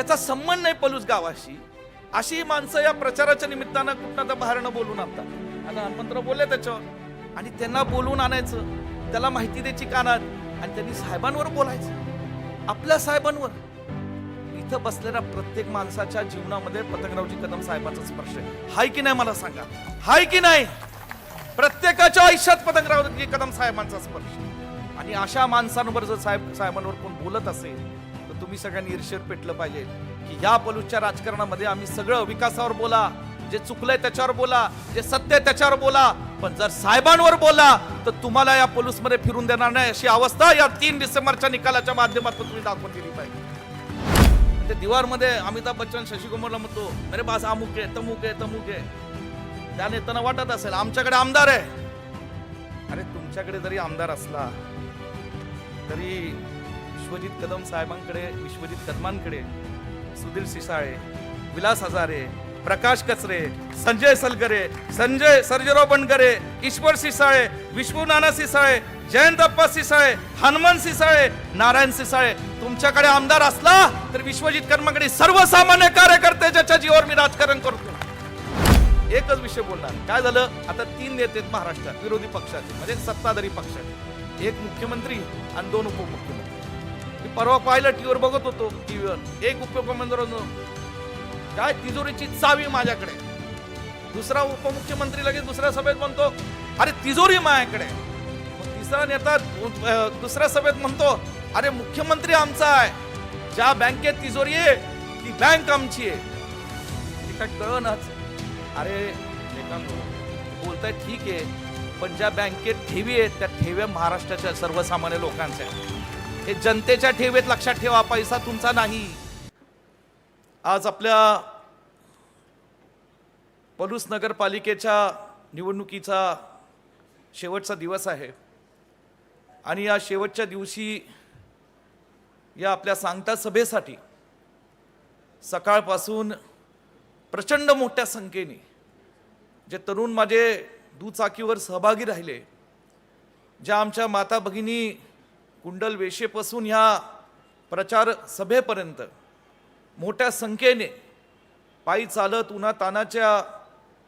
त्याचा संबंध नाही पलूस गावाशी. अशी माणसं या प्रचाराच्या निमित्तानं कुठं तर बाहेरनं बोलून आणतात. आणि हनुमंतराव बोलले त्याच्यावर. आणि त्यांना बोलवून आणायचं. त्याला माहिती द्यायची कानात. आणि त्यांनी साहेबांवर बोलायचं. आपल्या साहेबांवर. इथं बसलेल्या प्रत्येक माणसाच्या जीवनामध्ये पतंगरावजी कदम साहेबांचा स्पर्श आहे. हाय की नाही मला सांगा? हाय की नाही? प्रत्येकाच्या आयुष्यात पतंगरावजी कदम साहेबांचा स्पर्श आणि अशा माणसांवर जर साहेब साहेबांवर कोण बोलत असेल तुम्ही सगळ्यांनी ईर्षेत पेटलं पाहिजे की या पलूसच्या राजकारणामध्ये आम्ही सगळं विकासावर बोला जे चुकलंय त्याच्यावर बोला जे सत्य त्याच्यावर बोला. पण जर साहेबांवर बोला तर तुम्हाला या पोलीसमध्ये फिरून देणार नाही अशी अवस्था या तीन डिसेंबरच्या निकालाच्या माध्यमातून तुम्ही दाखवून दिली पाहिजे. ते दिवारमध्ये अमिताभ बच्चन शशी कुमारला म्हणतो अरे बास अमुक आहे तमुक आहे तमुक आहे. त्या नेत्यांना वाटत असेल आमच्याकडे आमदार आहे. अरे तुमच्याकडे जरी आमदार असला तरी विश्वजित कदम साहेबांकडे विश्वजित कदमांकडे सुधीर सिसाळे विलास हजारे प्रकाश कचरे संजय सलगरे संजय सर्जराव बनगरे ईश्वर सिसाळे विश्वनाना सिसाळे जयंतप्पा सिसाळे हनुमान सिसाळे नारायण सिसाळे तुमच्याकडे आमदार असला तर विश्वजित कर्माकडे सर्वसामान्य कार्यकर्ते ज्याच्या जीवावर मी राजकारण करतो. एकच विषय बोलणार. काय झालं? आता तीन नेते आहेत महाराष्ट्रात विरोधी पक्षाचे म्हणजे सत्ताधारी पक्षाचे एक मुख्यमंत्री आणि दोन उपमुख्यमंत्री. परवा पाहिलं टीव्हीवर बघत होतो टीव्हीवर. एक उपमुख्यमंत्री काय तिजोरीची चावी माझ्याकडे. दुसरा उपमुख्यमंत्री लगेच दुसऱ्या सभेत म्हणतो अरे तिजोरी माझ्याकडे. तिसरा नेता दुसऱ्या सभेत म्हणतो अरे मुख्यमंत्री आमचा आहे. ज्या बँकेत तिजोरी आहे ती बँक आमची आहे. काय कळनाच. अरे बोलताय ठीक आहे पण ज्या बँकेत ठेवी आहेत त्या ठेव्या महाराष्ट्राच्या सर्वसामान्य लोकांच्या आहेत. हे जनतेच्या ठेवीत लक्षात ठेवा पैसा तुमचा नाही. आज आपल्या पलूस नगरपालिकेच्या निवडणुकीचा शेवटचा दिवस आहे. आणि या शेवटच्या दिवशी या आपल्या सांगता सभेसाठी सकाळपासून प्रचंड मोठ्या संख्येने जे तरुण माझे दुचाकीवर सहभागी राहिले ज्या आमच्या माता भगिनी कुंडल वेशेपासून ह्या प्रचार सभेपर्यंत मोठ्या संख्येने पायी चालत उन्हा तानाच्या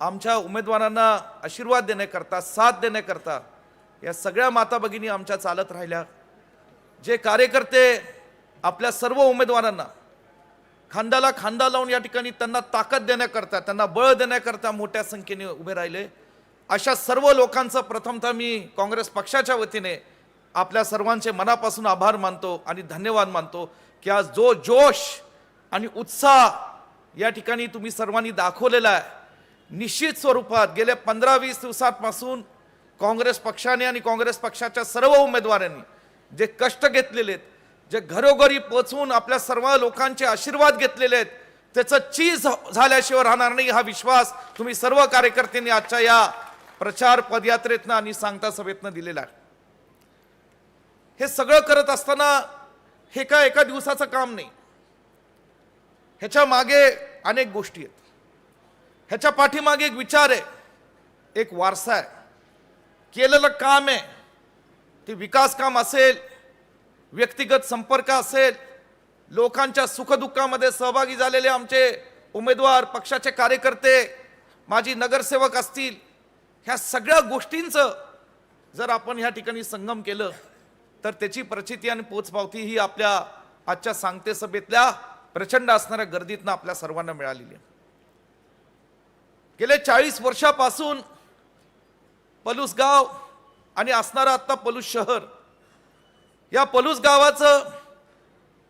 आमच्या उमेदवारांना आशीर्वाद देण्याकरता साथ देण्याकरता या सगळ्या माता भगिनी आमच्या चालत राहिल्या. जे कार्यकर्ते आपल्या सर्व उमेदवारांना खांद्याला खांदा लावून या ठिकाणी त्यांना ताकद देण्याकरता त्यांना बळ देण्याकरता मोठ्या संख्येने उभे राहिले. अशा सर्व लोकांचं प्रथमतः मी काँग्रेस पक्षाच्या वतीने आपल्या सर्वांचे मनापासून आभार मानतो आणि धन्यवाद मानतो की आज जो जोश आणि उत्साह या ठिकाणी तुम्ही सर्वांनी दाखवलेला आहे निश्चित स्वरूपात गेल्या पंधरा वीस दिवसांपासून काँग्रेस पक्षाने आणि काँग्रेस पक्षाच्या सर्व उमेदवारांनी जे कष्ट घेतलेले आहेत जे घरोघरी पोचवून आपल्या सर्व लोकांचे आशीर्वाद घेतलेले आहेत त्याचं चीज झाल्याशिवाय राहणार नाही हा विश्वास तुम्ही सर्व कार्यकर्त्यांनी आजच्या या प्रचार पदयात्रेतनं आणि सांगता सभेतनं दिलेला आहे. हे सगळं करत असताना हे काय एका दिवसाचं काम नाही. ह्याच्या मागे अनेक गोष्टी आहेत. ह्याच्या पाठीमागे एक विचार आहे. एक वारसा आहे. केलेलं काम आहे. ते विकास काम असेल व्यक्तिगत संपर्क असेल लोकांच्या सुखदुःखामध्ये सहभागी झालेले आमचे उमेदवार पक्षाचे कार्यकर्ते माजी नगरसेवक असतील ह्या सगळ्या गोष्टींचं जर आपण ह्या ठिकाणी संगम केलं तर त्याची प्रचिती आणि पोचपावती ही आपल्या आजच्या सांगते सभेतल्या प्रचंड असणाऱ्या गर्दीतनं आपल्या सर्वांना मिळालेली आहे गेले चाळीस वर्षापासून पलूस गाव आणि असणारं आत्ता पलूस शहर या पलूस गावाचं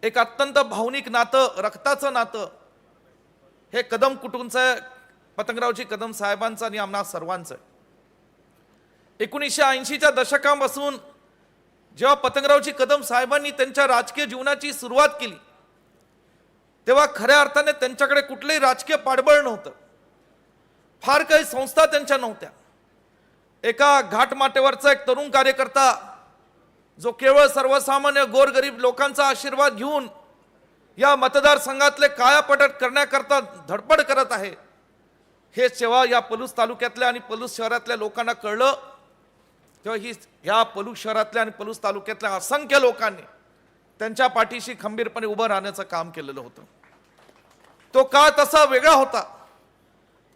एक अत्यंत भावनिक नातं रक्ताचं नातं हे कदम कुटुंबचं आहे, पतंगरावजी कदम साहेबांचं आणि आम्हा सर्वांचं आहे. एकोणीसशे ऐंशीच्या दशकापासून जेव्हा पतंगरावजी कदम साहेबांनी त्यांच्या राजकीय जीवनाची सुरुवात केली तेव्हा खऱ्या अर्थाने त्यांच्याकडे कुठलंही राजकीय पाठबळ नव्हतं. फार काही संस्था त्यांच्या नव्हत्या. एका घाटमाटेवरचा एक तरुण कार्यकर्ता जो केवळ सर्वसामान्य गोरगरीब लोकांचा आशीर्वाद घेऊन या मतदारसंघातले कायापटट करण्याकरता धडपड करत आहे हे जेव्हा या पलूस तालुक्यातल्या आणि पलूस शहरातल्या लोकांना कळलं. तेव्हा ही ह्या पलूस शहरातल्या आणि पलूस तालुक्यातल्या असंख्य लोकांनी त्यांच्या पाठीशी खंबीरपणे उभं राहण्याचं काम केलेलं होतं. तो काळ तसा वेगळा होता.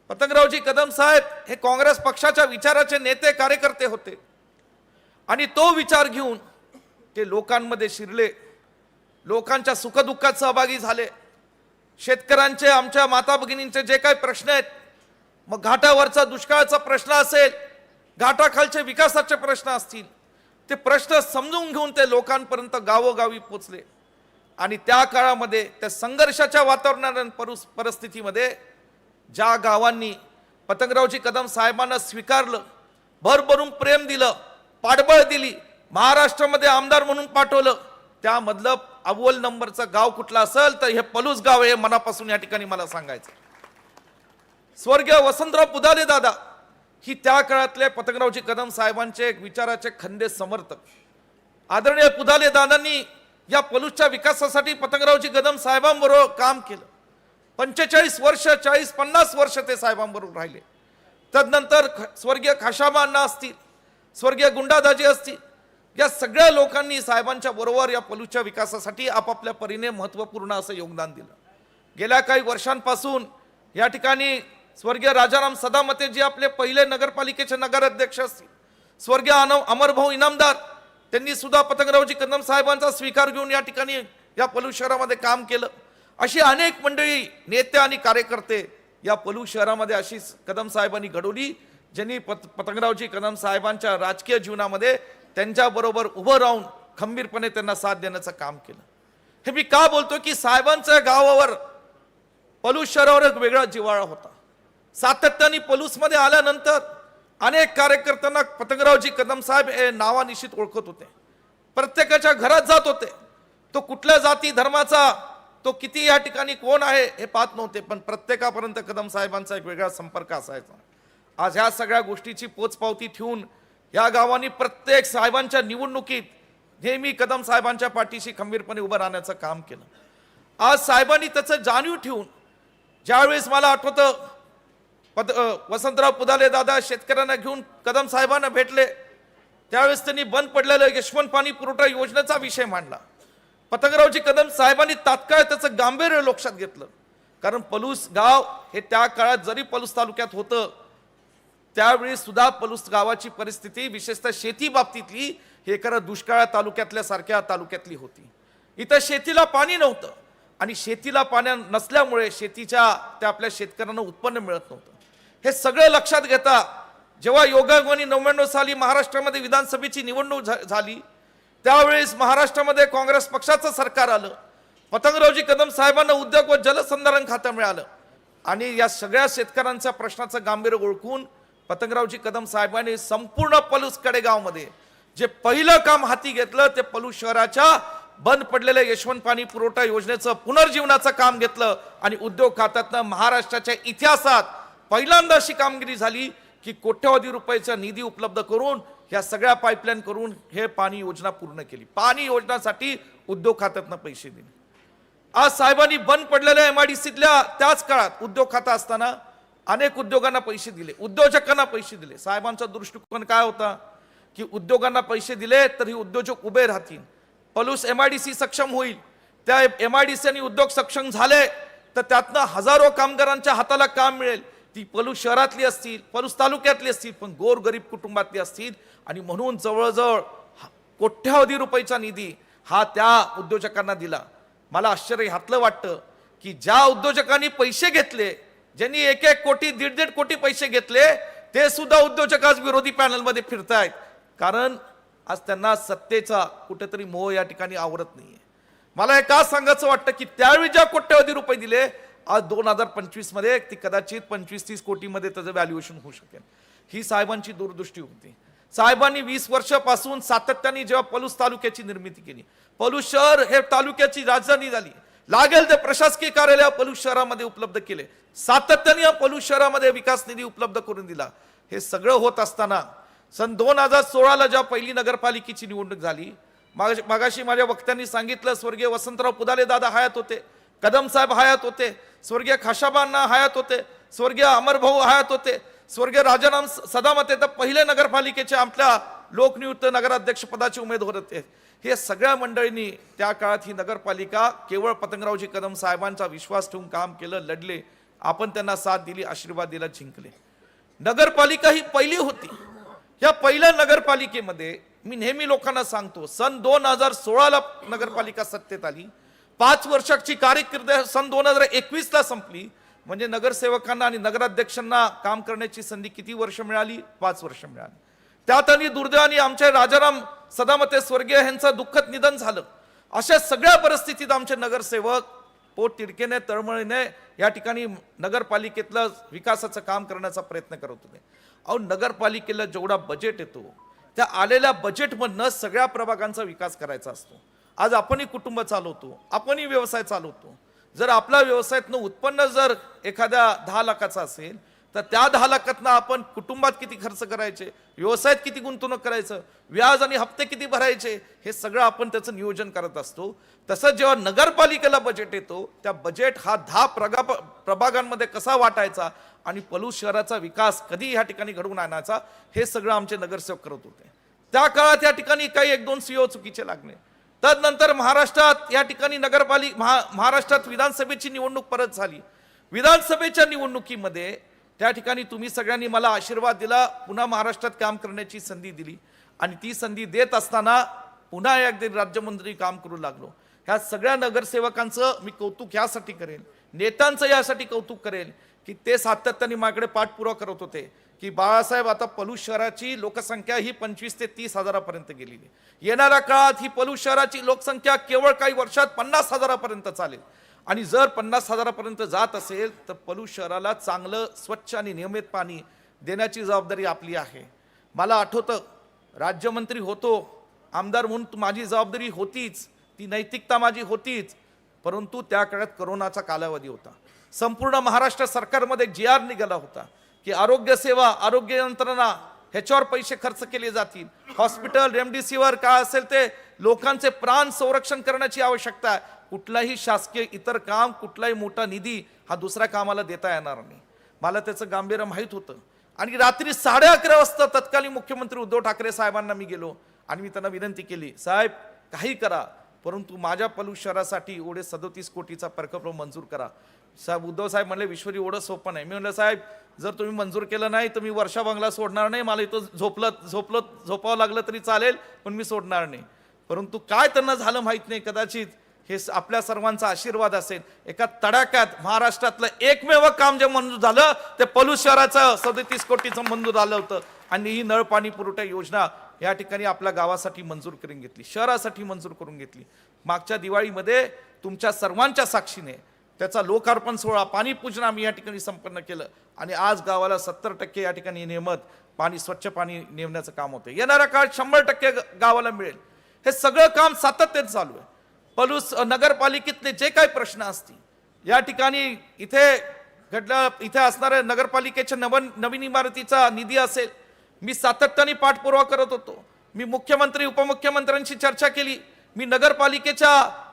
पतंगरावजी कदम साहेब हे काँग्रेस पक्षाच्या विचाराचे नेते कार्यकर्ते होते. आणि तो विचार घेऊन ते लोकांमध्ये शिरले. लोकांच्या सुखदुःखात सहभागी झाले. शेतकऱ्यांचे आमच्या माता भगिनींचे जे काही प्रश्न आहेत मग घाटावरचा दुष्काळाचा प्रश्न असेल घाटाखालचे विकासाचे प्रश्न असतील ते प्रश्न समजून घेऊन ते लोकांपर्यंत गावोगावी पोचले. आणि त्या काळामध्ये त्या संघर्षाच्या वातावरणात परुस परिस्थितीमध्ये ज्या गावांनी पतंगरावजी कदम साहेबांना स्वीकारलं भरभरून प्रेम दिलं पाठबळ दिली महाराष्ट्रामध्ये आमदार म्हणून पाठवलं त्यामधलं अव्वल नंबरचं गाव कुठलं असेल तर हे पलूस गाव हे मनापासून या ठिकाणी मला सांगायचं स्वर्गीय वसंतराव पुदाले दादा ही त्या काळातले पतंगरावजी कदम साहेबांचे एक विचाराचे खंदे समर्थक. आदरणीय पुदाले दादांनी या पलूसच्या विकासासाठी पतंगरावजी कदम साहेबांबरोबर काम केलं. पंचेचाळीस वर्ष चाळीस पन्नास वर्ष ते साहेबांबरोबर राहिले. तदनंतर ख- स्वर्गीय खाशाबांना असतील स्वर्गीय गुंडादाजी असतील या सगळ्या लोकांनी साहेबांच्या बरोबर या पलूच्या विकासासाठी आपापल्या परीने महत्त्वपूर्ण असं योगदान दिलं. गेल्या काही वर्षांपासून या ठिकाणी स्वर्गीय राजाराम सदामते जे आपले पहिले नगरपालिकेचे नगराध्यक्ष असतील. स्वर्गीय अनव अमरभाऊ इनामदार त्यांनी सुद्धा पतंगरावजी कदम साहेबांचा स्वीकार घेऊन या ठिकाणी या पलू शहरामध्ये काम केलं. अशी अनेक मंडळी नेते आणि कार्यकर्ते या पलू शहरामध्ये अशी कदम साहेबांनी घडवली ज्यांनी पत पतंगरावजी कदम साहेबांच्या राजकीय जीवनामध्ये त्यांच्याबरोबर उभं राहून खंबीरपणे त्यांना साथ देण्याचं काम केलं. हे मी का बोलतो की साहेबांच्या गावावर पलू शहरावर एक वेगळा जिव्हाळा होता. सातत्याने पलूसमध्ये आल्यानंतर अनेक कार्यकर्त्यांना पतंगरावजी कदम साहेब हे नावानिश्चित ओळखत होते. प्रत्येकाच्या घरात जात होते. तो कुठल्या जाती धर्माचा तो किती या ठिकाणी कोण आहे हे पाहत नव्हते पण प्रत्येकापर्यंत कदम साहेबांचा एक वेगळा संपर्क असायचा. आज ह्या सगळ्या गोष्टीची पोचपावती ठेवून या गावांनी प्रत्येक साहेबांच्या निवडणुकीत नेहमी कदम साहेबांच्या पाठीशी खंबीरपणे उभं राहण्याचं काम केलं. आज साहेबांनी त्याचं जाणीव ठेवून ज्यावेळेस मला आठवतं पद वसंतराव पुदाले दादा शेतकऱ्यांना घेऊन कदम साहेबांना भेटले. त्यावेळेस त्यांनी बंद पडलेलं यशवंत पाणी पुरवठा योजनेचा विषय मांडला. पतंगरावजी कदम साहेबांनी तात्काळ त्याचं गांभीर्य लक्षात घेतलं. कारण पलूस गाव हे त्या काळात जरी पलूस तालुक्यात होतं त्यावेळी सुद्धा पलूस गावाची परिस्थिती विशेषतः शेती बाबतीतली हे खरं दुष्काळ तालुक्यातल्या सारख्या तालुक्यातली होती. इथं शेतीला पाणी नव्हतं आणि शेतीला पाण्या नसल्यामुळे शेतीच्या त्या आपल्या शेतकऱ्यांना उत्पन्न मिळत नव्हतं. हे सगळं लक्षात घेता जेव्हा योगायोगाने नव्याण्णव साली महाराष्ट्रामध्ये विधानसभेची निवडणूक झा- झाली त्यावेळेस महाराष्ट्रामध्ये काँग्रेस पक्षाचं सरकार आलं पतंगरावजी कदम साहेबांना उद्योग व जलसंधारण खातं मिळालं आणि या सगळ्या शेतकऱ्यांच्या प्रश्नाचं गांभीर्य ओळखून पतंगरावजी कदम साहेबांनी संपूर्ण पलूस कडेगावमध्ये जे पहिलं काम हाती घेतलं ते पलूस शहराच्या बंद पडलेल्या यशवंत पाणी पुरवठा योजनेचं पुनर्जीवनाचं काम घेतलं आणि उद्योग खात्यातनं महाराष्ट्राच्या इतिहासात पहिल्यांदा अशी कामगिरी झाली की कोट्यवधी रुपयाचा निधी उपलब्ध करून ह्या सगळ्या पाईपलाईन करून हे पाणी योजना पूर्ण केली. पाणी योजनासाठी उद्योग खात्यातनं पैसे दिले. आज साहेबांनी बंद पडलेल्या एम आय डी सीतल्या त्याच काळात उद्योग खाता असताना अनेक उद्योगांना पैसे दिले. उद्योजकांना पैसे दिले. साहेबांचा दृष्टिकोन काय होता? की उद्योगांना पैसे दिले तर ही उद्योजक उभे राहतील. Palus M I D C सक्षम होईल. त्या एम आय डी सी आणि उद्योग सक्षम झाले तर त्यातनं हजारो कामगारांच्या हाताला काम मिळेल. ती पलूस शहरातली असतील पलूस तालुक्यातली असतील पण गोरगरीब कुटुंबातली असतील. आणि म्हणून जवळजवळ हा- कोट्यावधी रुपयाचा निधी हा त्या उद्योजकांना दिला. मला आश्चर्य ह्यातलं वाटतं की ज्या उद्योजकांनी पैसे घेतले ज्यांनी एक एक कोटी दीड दीड कोटी पैसे घेतले ते सुद्धा उद्योजक आज विरोधी पॅनलमध्ये फिरतायत. कारण आज त्यांना सत्तेचा कुठेतरी मोह या ठिकाणी आवरत नाहीये. मला हे का सांगायचं वाटतं की त्यावेळी ज्या कोट्यवधी रुपये दिले आज दोन हजार पंचवीसमध्ये ती कदाचित पंचवीस तीस कोटीमध्ये त्याचं व्हॅल्युएशन होऊ शकेल. ही साहेबांची दूरदृष्टी होती. साहेबांनी वीस वर्षापासून सातत्याने जेव्हा पलूस तालुक्याची निर्मिती केली पलूस शहर हे तालुक्याची राजधानी झाली. लागेल ते प्रशासकीय कार्यालय पलूस शहरामध्ये उपलब्ध केले. सातत्याने या पलूस शहरामध्ये विकास निधी उपलब्ध करून दिला. हे सगळं होत असताना सन दोन हजार सोळाला जेव्हा पहिली नगरपालिकेची निवडणूक झाली मागाशी माझ्या वक्त्यांनी सांगितलं स्वर्गीय वसंतराव पुदाले दादा हयात होते. कदम साहेब हयात होते स्वर्गीय खाशाबांना हयात होते स्वर्गीय अमरभाऊ हयात होते स्वर्गीय राजाराम सदामत सदामते तर पहिले नगरपालिकेचे आपल्या लोकनियुक्त नगराध्यक्ष पदाचे उमेदवार होते. हे सगळ्या मंडळींनी त्या काळात ही नगरपालिका केवळ पतंगरावजी कदम साहेबांचा विश्वास ठेवून काम केलं लढले. आपण त्यांना साथ दिली आशीर्वाद दिला जिंकले. नगरपालिका ही पहिली होती. या पहिल्या नगरपालिकेमध्ये मी नेहमी लोकांना सांगतो सन दोन हजार सोळाला नगरपालिका सत्तेत आली. पाच वर्षाची कारकीर्द सन दोन हजार एकवीसला संपली. म्हणजे नगरसेवकांना आणि नगराध्यक्षांना काम करण्याची संधी किती वर्ष मिळाली? पाच वर्ष मिळाली. त्यात आणि दुर्दैवाने आमच्या राजाराम सदामते स्वर्गीय यांचं दुःखद निधन झालं. अशा सगळ्या परिस्थितीत आमचे नगरसेवक पोट तिडकेने तळमळीने या ठिकाणी नगरपालिकेतलं विकासाचं काम करण्याचा प्रयत्न करत होते. अहो नगरपालिकेला जेवढा बजेट येतो त्या आलेल्या बजेटमधनं सगळ्या प्रभागांचा विकास करायचा असतो. आज आपणही कुटुंब चालवतो आपणही व्यवसाय चालवतो. जर आपला व्यवसायातनं उत्पन्न जर एखाद्या दहा लाखाचं असेल तर त्या दहा लाखातनं आपण कुटुंबात किती खर्च करायचे व्यवसायात किती गुंतवणूक करायचं व्याज आणि हप्ते किती भरायचे हे सगळं आपण त्याचं नियोजन करत असतो. तसंच जेव्हा नगरपालिकेला बजेट येतो त्या बजेट हा दहा प्रगा प्रभागांमध्ये कसा वाटायचा आणि पलूस शहराचा विकास कधी ह्या ठिकाणी घडवून आणायचा हे सगळं आमचे नगरसेवक करत होते. त्या काळात या ठिकाणी काही एक दोन सीओ चुकीचे लागले. तदनंतर महाराष्ट्रात या ठिकाणी नगरपालिका महा महाराष्ट्रात विधानसभेची निवडणूक परत झाली. विधानसभेच्या निवडणुकीमध्ये त्या ठिकाणी तुम्ही सगळ्यांनी मला आशीर्वाद दिला पुन्हा महाराष्ट्रात काम करण्याची संधी दिली आणि ती संधी देत असताना पुन्हा एकदा राज्यमंत्री काम करू लागलो. ह्या सगळ्या नगरसेवकांचं मी कौतुक ह्यासाठी करेन नेत्यांचं यासाठी कौतुक करेन की ते सातत्याने माझ्याकडे पाठपुरावा करत होते. की बाळासाहेब आता पलूस शहराची लोकसंख्या ही पंचवीस ते तीस हजारापर्यंत गेलेली आहे. येणाऱ्या काळात ही पलूस शहराची लोकसंख्या केवळ काही वर्षात पन्नास हजारापर्यंत चालेल. आणि जर पन्नास हजारापर्यंत जात असेल तर पलूस शहराला चांगलं स्वच्छ आणि नियमित पाणी देण्याची जबाबदारी आपली आहे. मला आठवतं राज्यमंत्री होतो आमदार म्हणून माझी जबाबदारी होतीच ती नैतिकता माझी होतीच परंतु त्या काळात करोनाचा कालावधी होता. संपूर्ण महाराष्ट्र सरकारमध्ये जी आर निघाला होता. की आरोग्य सेवा आरोग्य यंत्रणा ह्याच्यावर पैसे खर्च केले जातील. हॉस्पिटल रेमडेसिवीर काय असेल ते लोकांचे प्राण संरक्षण करण्याची आवश्यकता आहे. कुठलाही शासकीय इतर काम कुठलाही मोठा निधी हा दुसऱ्या कामाला देता येणार नाही. मला त्याचं गांभीर्य माहीत होतं. आणि रात्री साडे अकरा वाजता तत्कालीन मुख्यमंत्री उद्धव ठाकरे साहेबांना मी गेलो आणि मी त्यांना विनंती केली साहेब काही करा परंतु माझ्या पलू शहरासाठी एवढे सदोतीस कोटीचा प्रकल्प मंजूर करा. साहेब उद्धव साहेब म्हणले विश्वरी एवढं सोपं नाही. मी म्हणलं साहेब जर तुम्ही मंजूर केलं नाही तर मी वर्षा बंगला सोडणार नाही. मला इथं झोपलं झोपलं झोपावं लागलं तरी चालेल पण मी सोडणार नाही. परंतु काय त्यांना झालं माहीत नाही कदाचित हे आपल्या सर्वांचा आशीर्वाद असेल. एका तडाख्यात महाराष्ट्रातलं एकमेव काम जे मंजूर झालं ते पलूस शहराचं सदतीस कोटीचं मंजूर झालं होतं. आणि ही नळ पाणी पुरवठा योजना या ठिकाणी आपल्या गावासाठी मंजूर करून घेतली शहरासाठी मंजूर करून घेतली. मागच्या दिवाळीमध्ये तुमच्या सर्वांच्या साक्षीने त्याचा लोकार्पण सोहळा पाणीपूजन आम्ही या ठिकाणी संपन्न केलं. आणि आज गावाला सत्तर टक्के या ठिकाणी नेमत पाणी स्वच्छ पाणी नेमण्याचं काम होतं येणाऱ्या काळात शंभर टक्के गावाला मिळेल. हे सगळं काम सातत्यात चालू आहे. पलूस नगरपालिकेतले जे काही प्रश्न असतील या ठिकाणी इथे घडलं इथे असणाऱ्या नगरपालिकेच्या नवन नवीन इमारतीचा निधी असेल. मी सातत्याने पाठपुरावा करत होतो. मी मुख्यमंत्री उपमुख्यमंत्र्यांशी चर्चा केली. मी नगरपालिकेच्या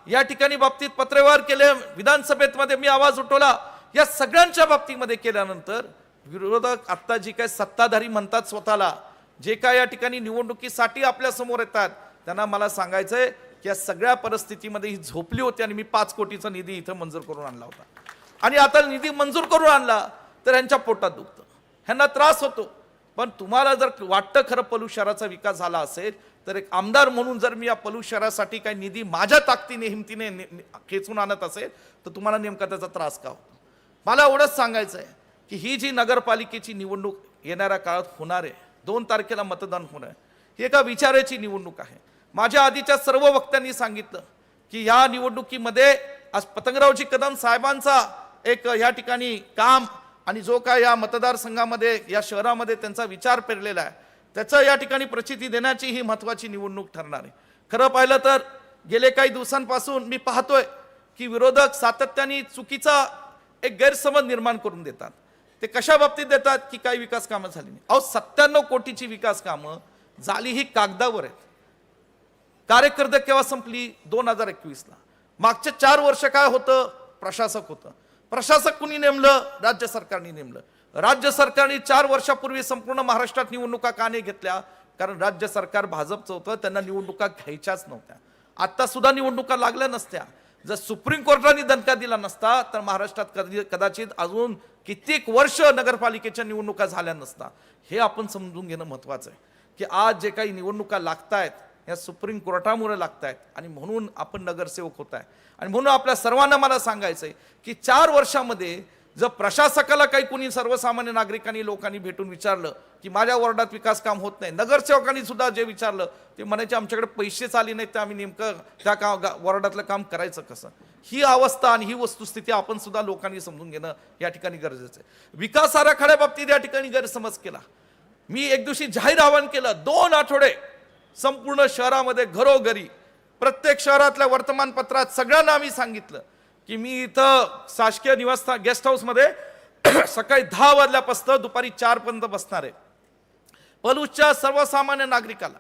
या ठिकाणी बाबतीत पत्रव्यवहार केले विधानसभेत मध्ये मी आवाज उठवला. या सगळ्यांच्या बाबतीमध्ये केल्यानंतर विरोधक आत्ता जी काय सत्ताधारी म्हणतात स्वतःला जे काय या ठिकाणी निवडणुकीसाठी आपल्यासमोर येतात त्यांना मला सांगायचंय की या सगळ्या परिस्थितीमध्ये ही झोपली होती आणि मी पाच कोटीचा निधी इथं मंजूर करून आणला होता. आणि आता निधी मंजूर करून आणला तर ह्यांच्या पोटात दुखतं. ह्यांना त्रास होतो. पण तुम्हाला जर वाटतं खरं पलू शहराचा विकास झाला असेल तर एक आमदार म्हणून जर मी या पलू शहरासाठी काही निधी माझ्या ताकदीने हिमतीने खेचून आणत असेल तर तुम्हाला नेमका त्याचा त्रास का होतो? मला एवढंच सांगायचं आहे की ही जी नगरपालिकेची निवडणूक येणाऱ्या काळात होणार आहे दोन तारखेला मतदान होणार आहे ही एका विचाराची निवडणूक आहे. माझ्या आधीच्या सर्व वक्त्यांनी सांगितलं की या निवडणुकीमध्ये आज पतंगरावजी कदम साहेबांचा एक या ठिकाणी काम आणि जो काय या मतदारसंघामध्ये या शहरामध्ये त्यांचा विचार पेरलेला आहे त्याचं या ठिकाणी प्रचिती देण्याची ही महत्वाची निवडणूक ठरणार आहे. खरं पाहिलं तर गेले काही दिवसांपासून मी पाहतोय की विरोधक सातत्याने चुकीचा एक गैरसमज निर्माण करून देतात. ते कशा बाबतीत देतात की काही विकास कामं झाली नाही. अहो सत्त्याण्णव कोटीची विकास कामं झाली ही कागदावर आहेत. कार्यकर्ते केव्हा संपली? दोन हजार एकवीसला. मागचे चार वर्ष काय होतं? प्रशासक होतं. प्रशासक कुणी नेमलं राज्य सरकारने नेमलं. राज्य सरकारने चार वर्षापूर्वी संपूर्ण महाराष्ट्रात निवडणुका का नाही घेतल्या? कारण राज्य सरकार भाजपचं होतं त्यांना निवडणुका घ्यायच्याच नव्हत्या. आत्ता सुद्धा निवडणुका लागल्या नसत्या. जर सुप्रीम कोर्टाने दणका दिला नसता तर महाराष्ट्रात कधी कदाचित अजून कित्येक वर्ष नगरपालिकेच्या निवडणुका झाल्या नसता. हे आपण समजून घेणं महत्त्वाचं आहे. की आज जे काही निवडणुका लागतायत ह्या सुप्रीम कोर्टामुळे लागतायत. आणि म्हणून आपण नगरसेवक होत आहे आणि म्हणून आपल्या सर्वांना मला सांगायचं आहे की चार वर्षामध्ये जर प्रशासकाला काही कुणी सर्वसामान्य नागरिकांनी लोकांनी भेटून विचारलं की माझ्या वॉर्डात विकास काम होत नाही नगरसेवकांनी सुद्धा जे विचारलं ते म्हणायचे आमच्याकडे पैसेच आले नाहीत तर आम्ही नेमकं त्या का वॉर्डातलं काम करायचं कसं? ही अवस्था आणि ही वस्तुस्थिती आपण सुद्धा लोकांनी समजून घेणं या ठिकाणी गरजेचं आहे. विकास आराखड्या बाबतीत या ठिकाणी गैरसमज केला. मी एक दिवशी जाहीर आवाहन केलं दोन आठवडे संपूर्ण शहरामध्ये घरोघरी प्रत्येक शहरातल्या वर्तमानपत्रात सगळ्यांना आम्ही सांगितलं की मी इथं शासकीय निवासस्थान गेस्ट हाऊसमध्ये सकाळी दहा वाजल्यापासून दुपारी चारपर्यंत बसणार आहे. पलूसच्या सर्वसामान्य नागरिकाला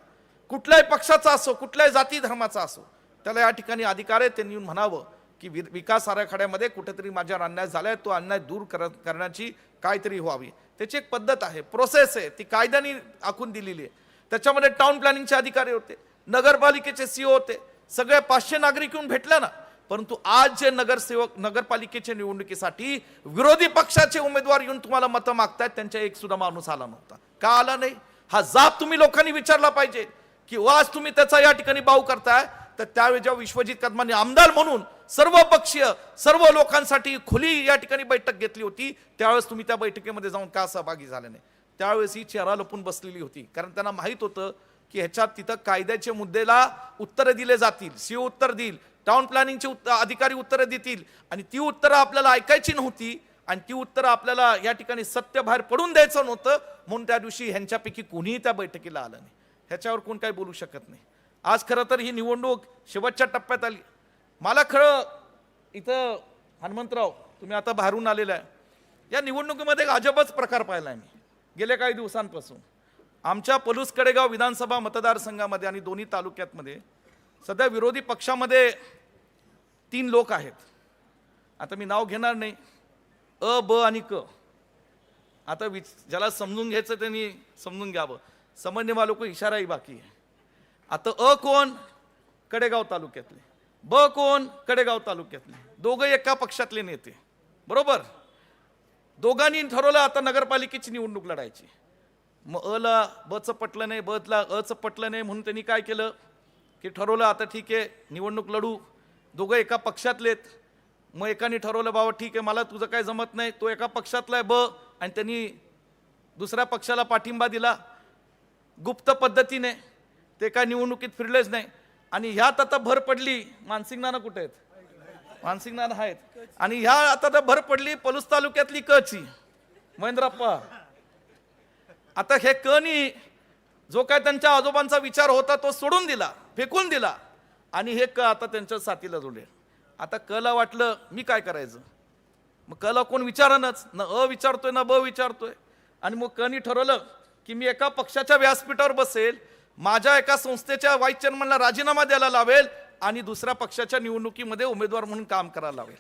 कुठल्याही पक्षाचा असो कुठल्याही जाती धर्माचा असो त्याला या ठिकाणी अधिकार आहे. त्यांनी येऊन म्हणावं की वि- विकास आराखड्यामध्ये कुठेतरी माझ्यावर अन्याय झालाय तो अन्याय दूर कर करण्याची काहीतरी व्हावी. त्याची एक पद्धत आहे प्रोसेस आहे. ती कायद्याने आखून दिलेली आहे. त्याच्यामध्ये टाउन प्लॅनिंगचे अधिकारी होते नगरपालिकेचे सीओ होते. सगळे पाचशे नागरिक येऊन भेटल्या ना. परंतु आज जे नगरसेवक नगरपालिकेच्या निवडणुकीसाठी विरोधी पक्षाचे उमेदवार येऊन तुम्हाला मतं मागतायत त्यांच्या एक सुद्धा माणूस आला नव्हता. का आला नाही? हा जाब तुम्ही लोकांनी विचारला पाहिजे. की हो, आज तुम्ही त्याचा या ठिकाणी बाऊ करताय तर त्यावेळी जेव्हा विश्वजित कदमांनी आमदार म्हणून सर्व पक्षीय सर्व लोकांसाठी खुली या ठिकाणी बैठक घेतली होती त्यावेळेस तुम्ही त्या बैठकीमध्ये जाऊन का सहभागी झाले नाही? त्यावेळेस ही चेहरा लपून बसलेली होती. कारण त्यांना माहीत होतं की ह्याच्यात तिथं कायद्याचे मुद्देला उत्तरं दिले जातील. सी उत्तर देईल. टाउन प्लॅनिंगचे उत्तर अधिकारी उत्तरं देतील. आणि ती उत्तरं आपल्याला ऐकायची नव्हती आणि ती उत्तरं आपल्याला या ठिकाणी सत्य बाहेर पडून द्यायचं नव्हतं. म्हणून त्या दिवशी ह्यांच्यापैकी कोणीही त्या बैठकीला आलं नाही. ह्याच्यावर कोण काही बोलू शकत नाही. आज खरं तर ही निवडणूक शेवटच्या टप्प्यात आली. मला खरं इथं हनुमंतराव तुम्ही आता बाहेरून आलेला आहे. या निवडणुकीमध्ये एक अजबच प्रकार पाहिला आहे मी. गेल्या काही दिवसांपासून आमच्या पलूस कडेगाव विधानसभा मतदारसंघामध्ये आणि दोन्ही तालुक्यातमध्ये सध्या विरोधी पक्षामध्ये तीन लोक आहेत. आता मी नाव घेणार नाही. अ ब आणि क. आता विच ज्याला समजून घ्यायचं त्यांनी समजून घ्यावं. समजणे लोक इशाराही बाकी आहे. आता अ कोण? कडेगाव तालुक्यातले. ब कोण? कडेगाव तालुक्यातले. दोघं एका पक्षातले नेते. बरोबर? दोघांनी ठरवलं आता नगरपालिकेची निवडणूक लढायची. मग अला बचं पटलं नाही बला अचं पटलं नाही म्हणून त्यांनी काय केलं? की ठरवलं आता ठीक आहे निवडणूक लढू. दोघं एका पक्षातलेत मग एकाने ठरवलं बाबा ठीक आहे मला तुझं काय जमत नाही. तो एका पक्षातला आहे ब. आणि त्यांनी दुसऱ्या पक्षाला पाठिंबा दिला. गुप्त पद्धतीने ते काय निवडणुकीत फिरलेच नाही. आणि ह्यात आता भर पडली मानसिंग नाना कुठे आहेत? मानसिंगनाथ आहेत. आणि ह्या आता तर भर पडली पलूस तालुक्यातली कची. महेंद्रप्पा. आता हे कनी जो काय त्यांच्या आजोबांचा विचार होता तो सोडून दिला फेकून दिला. आणि हे क आता त्यांच्या साथीला जोडले. आता कला वाटलं मी काय करायचं? मग कला कोण विचारणच न अ विचारतोय ना ब विचारतोय. आणि मग कनी ठरवलं की मी एका पक्षाच्या व्यासपीठावर बसेल माझ्या एका संस्थेच्या व्हाईस चेअरमनला राजीनामा द्यायला लावेल आणि दुसऱ्या पक्षाच्या निवडणुकीमध्ये उमेदवार म्हणून काम करायला लावेल.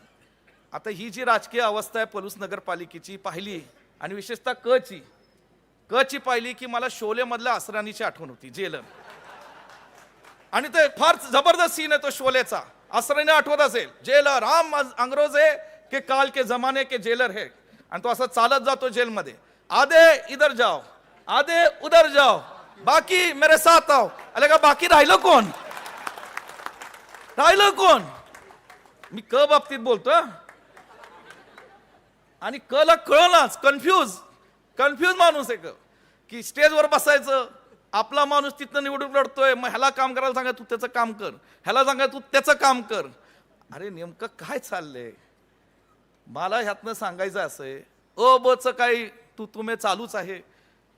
आता ही जी राजकीय अवस्था आहे पलूस नगरपालिकेची पाहिली आणि विशेषतः क ची. क ची पाहिली की मला शोले मधल्या असरानीची आठवण होती जेलन आणि ते फार जबरदस्त सीन आहे तो शोलेचा. असराने आठवत असेल जेलर आम अंग्रोज आहे के काल के जमाने के जेलर है. आणि तो असं चालत जातो जेलमध्ये. आधे इधर जाओ आधे उधर जाओ बाकी मेरे साथ आओ. अरे का बाकी राहिलं कोण? राहिलं कोण? मी क बाबतीत बोलतो आणि क ला कन्फ्यूज कन्फ्यूज माणूस आहे क. की स्टेजवर बसायचं आपला माणूस तिथनं निवडून लढतोय मग ह्याला काम करायला सांगा तू त्याचं काम कर. ह्याला सांगा तू त्याचं काम कर. अरे नेमकं काय चाललंय? मला ह्यातनं सांगायचं असं आहे अ ब च काय तू तुम्ही चालूच आहे.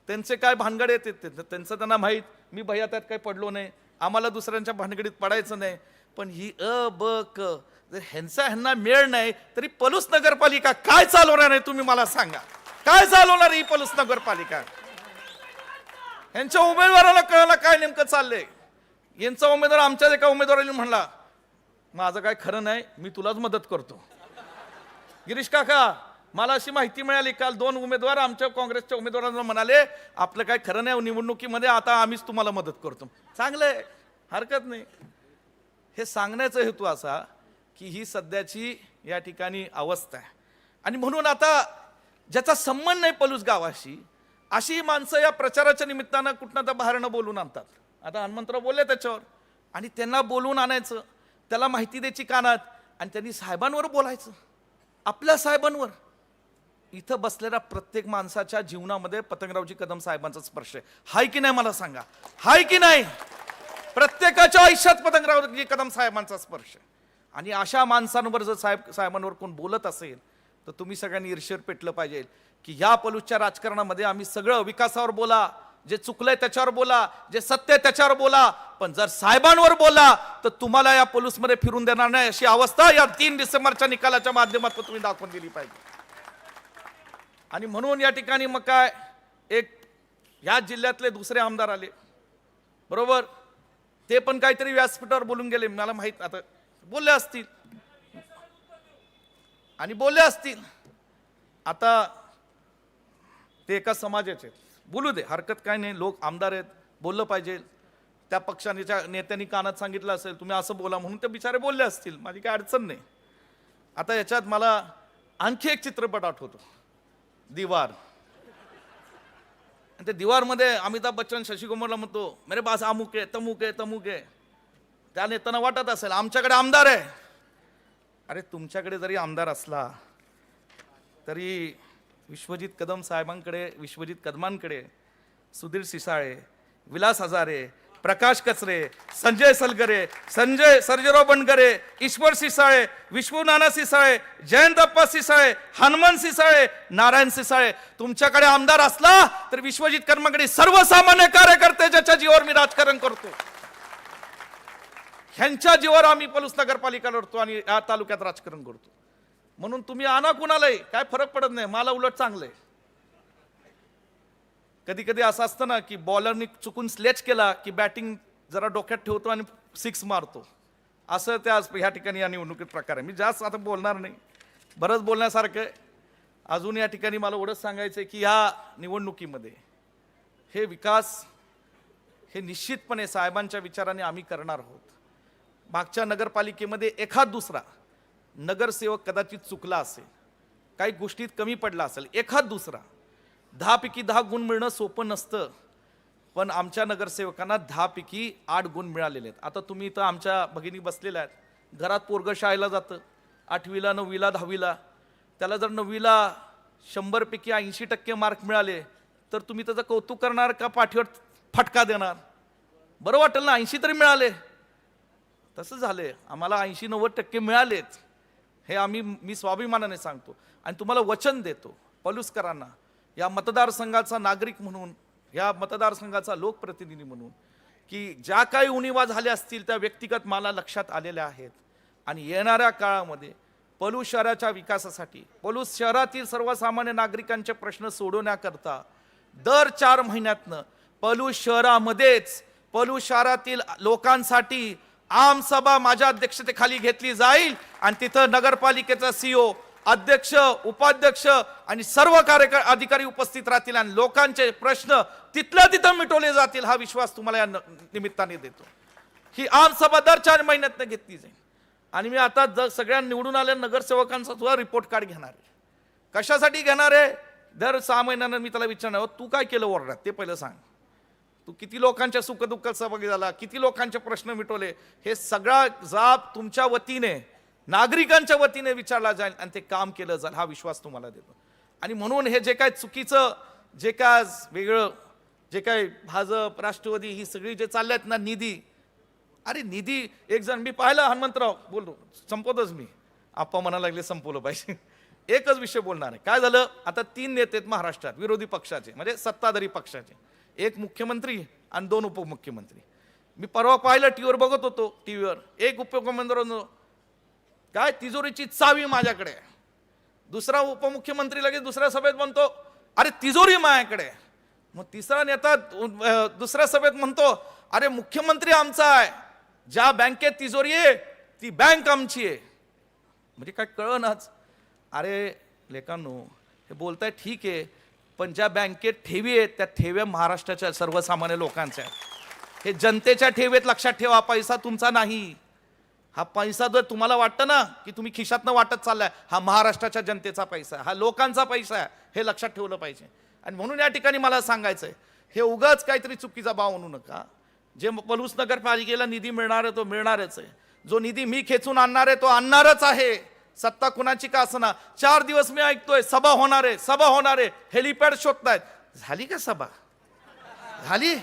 त्यांचे काय भानगड येते त्यांचं त्यांना माहीत. मी भैया त्यात काही पडलो नाही. आम्हाला दुसऱ्यांच्या भानगडीत पडायचं नाही. पण ही अ ब क जर ह्यांचा ह्यांना मेळ नाही तरी पलूस नगरपालिका काय चालवणार आहे तुम्ही मला सांगा? काय चालवणार ही पलूस नगरपालिका? यांच्या उमेदवाराला कळलं काय नेमकं चाललंय? यांचा उमेदवार आमच्याच एका उमेदवाराने म्हणला माझं काय खरं नाही मी तुलाच मदत करतो. गिरीश काका मला अशी माहिती मिळाली काल दोन उमेदवार आमच्या काँग्रेसच्या उमेदवारांना म्हणाले आपलं काय खरं नाही निवडणुकीमध्ये आता आम्हीच तुम्हाला मदत करतो. चांगलं आहे हरकत नाही. हे सांगण्याचा हेतू असा की ही सध्याची या ठिकाणी अवस्था आहे. आणि म्हणून आता ज्याचा संबंध नाही पलूस गावाशी अशी माणसं या प्रचाराच्या निमित्तानं कुठनं तर बाहेरनं बोलून आणतात. आता हनुमंतराव बोलले त्याच्यावर. आणि त्यांना बोलून आणायचं त्याला माहिती द्यायची कानात आणि त्यांनी साहेबांवर बोलायचं. आपल्या साहेबांवर. इथं बसलेल्या प्रत्येक माणसाच्या जीवनामध्ये पतंगरावजी कदम साहेबांचा स्पर्श आहे. हाय की नाही मला सांगा? हाय की नाही? प्रत्येकाच्या आयुष्यात पतंगरावजी कदम साहेबांचा स्पर्श आणि अशा माणसांवर जर साहेब साहेबांवर कोण बोलत असेल तर तुम्ही सगळ्यांनी ईर्षेर पेटलं पाहिजे की या पलूसच्या राजकारणामध्ये आम्ही सगळं विकासावर बोला जे चुकलंय त्याच्यावर बोला जे सत्य त्याच्यावर बोला. पण जर साहेबांवर बोला तर तुम्हाला या पोलूसमध्ये फिरून देणार नाही अशी अवस्था या तीन डिसेंबरच्या निकालाच्या माध्यमातून तुम्ही दाखवून दिली पाहिजे. आणि म्हणून या ठिकाणी मग काय एक ह्या जिल्ह्यातले दुसरे आमदार आले. बरोबर? ते पण काहीतरी व्यासपीठावर बोलून गेले मला माहीत आता. बोलले असतील. आणि बोलले असतील. आता ते एका समाजाचे बोलू दे हरकत काय नाही. लोक आमदार आहेत बोललं पाहिजे. त्या पक्षानेच्या नेत्यांनी कानात सांगितलं असेल तुम्ही असं बोला म्हणून ते बिचारे बोलले असतील. माझी काय अडचण नाही. आता याच्यात मला आणखी एक चित्रपट आठवतो. दिवार. आणि ते दिवारमध्ये अमिताभ बच्चन शशिकुमारला म्हणतो मेरे पास अमुक आहे तमुक आहे तमुक. आहे त्या नेत्यांना वाटत असेल आमच्याकडे आमदार आहे. अरे तुमच्याकडे जरी आमदार असला तरी विश्वजित कदम साहेबांकडे विश्वजित कदमांकडे सुधीर सिसाळे विलास हजारे प्रकाश कचरे संजय सलगरे संजय सर्जेराव बनगरे ईश्वर सिसाळे विश्वनाना सिसाळे जयंतप्पा सिसाळे हनुमान सिसाळे नारायण सिसाळे. तुमच्याकडे आमदार असला तर विश्वजित कर्माकडे सर्वसामान्य कार्यकर्ते ज्याच्या जीवावर मी राजकारण करतो. ह्यांच्या जीवावर आम्ही पलूस नगरपालिका लढतो आणि या तालुक्यात राजकारण करतो. म्हणून तुम्ही आणा कुणालाही काय फरक पडत नाही. मला उलट चांगलंय. कधी कधी असं असतं ना की बॉलरनी चुकून स्लेच केला की बॅटिंग जरा डोक्यात ठेवतो आणि सिक्स मारतो. असं त्या ह्या ठिकाणी या निवडणुकीत प्रकार आहे. मी जास्त आता बोलणार नाही. बरंच बोलण्यासारखं आहे अजून या ठिकाणी मला एवढंच सांगायचं आहे की ह्या निवडणुकीमध्ये हे विकास हे निश्चितपणे साहेबांच्या विचाराने आम्ही करणार आहोत. मागच्या नगरपालिकेमध्ये एखाद दुसरा नगरसेवक कदाचित चुकला असेल काही गोष्टीत कमी पडला असेल एखाद दुसरा दहापैकी दहा गुण मिळणं सोपं नसतं पण आमच्या नगरसेवकांना दहापैकी आठ गुण मिळालेले आहेत. आता तुम्ही इथं आमच्या भगिनी बसलेल्या आहेत. घरात पोरगं शाळेला जातं. आठवीला नववीला दहावीला. त्याला जर नववीला शंभरपैकी ऐंशी टक्के मार्क मिळाले तर तुम्ही त्याचं कौतुक करणार का पाठीवर फटका देणार? बरं वाटेल ना ऐंशी तरी मिळाले. तसं झाले आम्हाला ऐंशी नव्वद टक्के मिळालेच. हे आम्ही मी स्वाभिमानाने सांगतो. आणि तुम्हाला वचन देतो. पलुसकरांना या मतदारसंघाचा नागरिक म्हणून या मतदारसंघाचा लोकप्रतिनिधी म्हणून की ज्या काही उणिवा झाल्या असतील त्या व्यक्तिगत मला लक्षात आलेल्या आहेत. आणि येणाऱ्या काळामध्ये पलू शहराच्या विकासासाठी पलूस शहरातील सर्वसामान्य नागरिकांचे प्रश्न सोडवण्याकरता दर चार महिन्यातनं पलू शहरामध्येच पलू शहरातील लोकांसाठी आमसभा माझ्या अध्यक्षतेखाली घेतली जाईल आणि तिथं नगरपालिकेचा सीओ अध्यक्ष उपाध्यक्ष आणि सर्व कार्यक अधिकारी उपस्थित राहतील आणि लोकांचे प्रश्न तिथल्या तिथं मिटवले जातील हा विश्वास तुम्हाला या न- निमित्ताने देतो. ही आम सभा दर चार महिन्यात घेतली जाईल. आणि मी आता जर सगळ्या निवडून आल्या नगरसेवकांचा सुद्धा रिपोर्ट कार्ड घेणार आहे. कशासाठी घेणार आहे? दर सहा महिन्यानं मी त्याला विचारणार तू काय केलं वॉर्डात ते पहिलं सांग. तू किती लोकांच्या सुखदुःखात सहभागी झाला? किती लोकांचे प्रश्न मिटवले? हे सगळा जाब तुमच्या वतीने नागरिकांच्या वतीने विचारला जाईल आणि ते काम केलं जाईल हा विश्वास तुम्हाला देतो. आणि म्हणून हे जे काय चुकीचं जे काय वेगळं जे काय भाजप राष्ट्रवादी ही सगळी जे चालल्यात ना निधी अरे निधी एक जण मी पाहिलं हनुमंतराव बोललो संपवतच मी. आप्पा म्हणायला लागले संपवलं पाहिजे. एकच विषय बोलणार आहे. काय झालं? आता तीन नेते आहेत महाराष्ट्रात विरोधी पक्षाचे म्हणजे सत्ताधारी पक्षाचे. एक मुख्यमंत्री आणि दोन उपमुख्यमंत्री. मी परवा पाहिलं टीव्हीवर बघत होतो टीव्हीवर. एक उपमुख्यमंत्री काय तिजोरीची चावी माझ्याकडे दुसरा उपमुख्यमंत्री लगेच दुसऱ्या सभेत म्हणतो अरे तिजोरी माझ्याकडे मग तिसरा नेता दुसऱ्या सभेत म्हणतो अरे मुख्यमंत्री आमचा आहे. ज्या बँकेत तिजोरी आहे ती बँक आमची आहे. म्हणजे काय कळनाच. अरे लेखांनो हे बोलताय ठीक आहे पण ज्या बँकेत ठेवी आहेत त्या ठेव्या महाराष्ट्राच्या सर्वसामान्य लोकांच्या आहेत. हे जनतेच्या ठेवीत लक्षात ठेवा पैसा तुमचा नाही. हा पैसा जर तुम्हाला वाटतं ना की तुम्ही खिशातनं वाटत चाललाय हा महाराष्ट्राच्या जनतेचा पैसा आहे हा लोकांचा पैसा आहे हे लक्षात ठेवलं पाहिजे. आणि म्हणून या ठिकाणी मला सांगायचं आहे हे उगाच काहीतरी चुकीचा भाव म्हणू नका. जे पलूस नगरपालिकेला निधी मिळणार आहे तो मिळणारच आहे. जो निधी मी खेचून आणणार आहे तो आणणारच आहे. सत्ता कुणाची का असना. चार दिवस मी ऐकतोय सभा होणार आहे सभा होणार आहे. हेलिपॅड शोधतायत. झाली का सभा? झाली?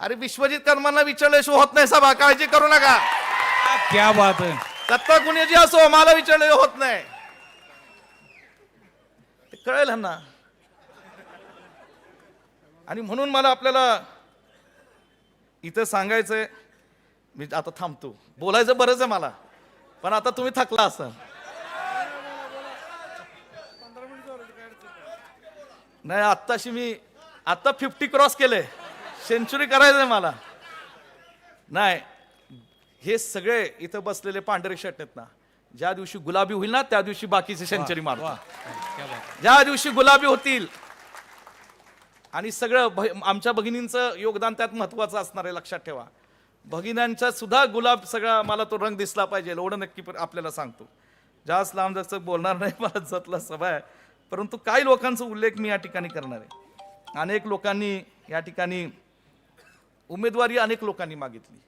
अरे विश्वजित कर्मांना विचारल्याशिवाय होत नाही सभा काळजी करू नका. क्या बात है। सत्ता कुणाची असो मला विचारले होत नाही. ते कळेल ना. आणि म्हणून मला आपल्याला इथं सांगायचंय मी आता थांबतो. बोलायचं बरंच आहे मला पण आता तुम्ही थकला असाल. नाही आत्ताशी मी आत्ता फिफ्टी क्रॉस केले सेंचुरी करायचंय मला. नाही हे सगळे इथं बसलेले पांढरे शर्ट आहेत ना ज्या दिवशी गुलाबी होईल ना त्या दिवशी बाकीचे सेंचुरी बात. ज्या दिवशी गुलाबी होतील. आणि सगळं आमच्या भगिनींचं योगदान त्यात महत्वाचं असणार आहे लक्षात ठेवा. भगिन्यांचा सुद्धा गुलाब सगळा मला तो रंग दिसला पाहिजे एवढं नक्की आपल्याला सांगतो. जास्त लांब जास्त बोलणार नाही मला जतला सभा आहे. परंतु काही लोकांचा उल्लेख मी या ठिकाणी करणार आहे. अनेक लोकांनी या ठिकाणी उमेदवारी अनेक लोकांनी मागितली.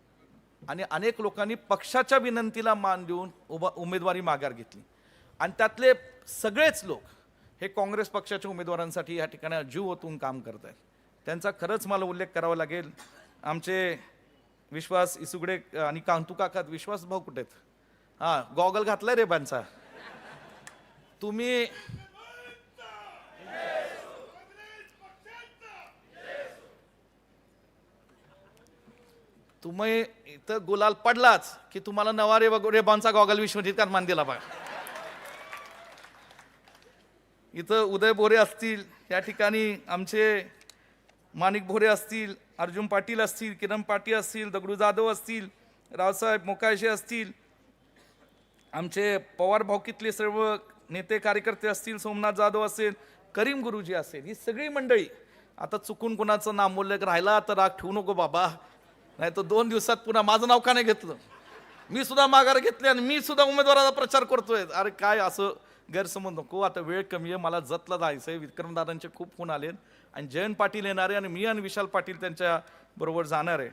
आणि अनेक लोकांनी पक्षाच्या विनंतीला मान देऊन उभा उमेदवारी माघार घेतली. आणि त्यातले सगळेच लोक हे काँग्रेस पक्षाच्या उमेदवारांसाठी या ठिकाणी जीव ओतून काम करत आहेत. त्यांचा खरंच मला उल्लेख करावा लागेल. आमचे विश्वास इसुगडे आणि कांतू काकात विश्वास भाऊ कुठेत हां गॉगल घातला रे बांचा. तुम्ही तुम्ही इथं गुलाल पडलाच की तुम्हाला नवा रे रेबांचा गॉगल विश्वजित मान दिला बघा. इथं उदय बोरे असतील या ठिकाणी आमचे माणिक भोरे असतील अर्जुन पाटील असतील किरण पाटील असतील दगडू जाधव असतील रावसाहेब मोकायशे असतील आमचे पवार भाऊकीतले सर्व नेते कार्यकर्ते असतील सोमनाथ जाधव असेल करीम गुरुजी असेल ही सगळी मंडळी. आता चुकून कुणाचं नामोल्लेख राहिला तर राग ठेवू नको बाबा. नाही तर दोन दिवसात पुन्हा माझं नाव का नाही घेतलं? मी सुद्धा माघार घेतली आणि मी सुद्धा उमेदवाराचा प्रचार करतोय. अरे काय असं गैरसमज नको आता वेळ कमी आहे मला जतला जायचं आहे. विक्रमदादांचे खूप फोन आले आणि जयंत पाटील येणार आहे आणि मी आणि विशाल पाटील त्यांच्या बरोबर जाणार आहे.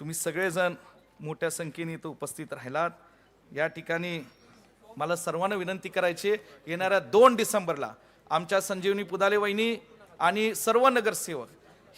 तुम्ही सगळेजण मोठ्या संख्येने इथं उपस्थित राहिलात. या ठिकाणी मला सर्वांना विनंती करायची येणाऱ्या दोन डिसेंबरला आमच्या संजीवनी पुदाले वहिनी आणि सर्व नगरसेवक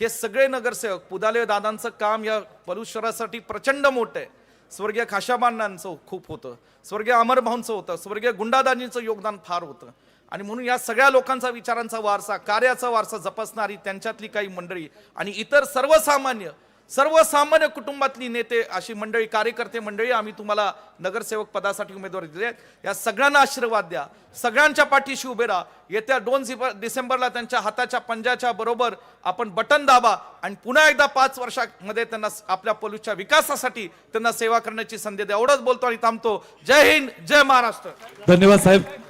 हे सगळे नगरसेवक पुदाले दादांचं काम या परुश्वरासाठी प्रचंड मोठं आहे. स्वर्गीय खाशाबांनांचं खूप होतं. स्वर्गीय अमरभाऊंचं होतं. स्वर्गीय गुंडादाजींचं योगदान फार होतं. आणि म्हणून या सगळ्या लोकांचा विचारांचा वारसा कार्याचा वारसा जपसणारी त्यांच्यातली काही मंडळी आणि इतर सर्वसामान्य सर्वसामान्य कुटुंबातली नेते अशी मंडळी कार्यकर्ते मंडळी आम्ही तुम्हाला नगरसेवक पदासाठी उमेदवारी दिले आहेत. या सगळ्यांना आशीर्वाद द्या. सगळ्यांच्या पाठीशी उभे राहा. येत्या दोन डिसेंबरला त्यांच्या हाताच्या पंजाच्या बरोबर आपण बटन दाबा आणि पुन्हा एकदा पाच वर्षामध्ये त्यांना आपल्या पोलीसच्या विकासासाठी त्यांना सेवा करण्याची संधी द्या. एवढंच बोलतो आणि थांबतो. जय हिंद जय महाराष्ट्र. धन्यवाद साहेब.